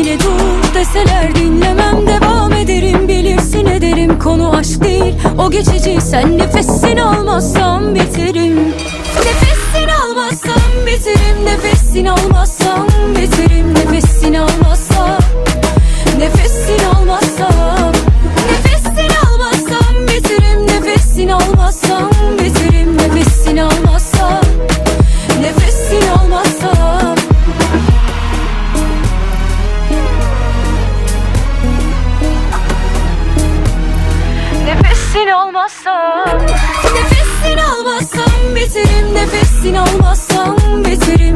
bile dur deseler dinlemem devam ederim. Bilirsin ederim konu aşk değil. O geçici sen nefesini almazsam biterim Nefesini almazsam biterim nefesini almazsam biterim nefesini almazsam Nefesini almazsam Nefesini almazsam biterim Nefesini almazsam biterim Nefesini almazsam Nefesini almazsam Nefesini almazsam Nefesini almazsam biterim Nefesini almazsam biterim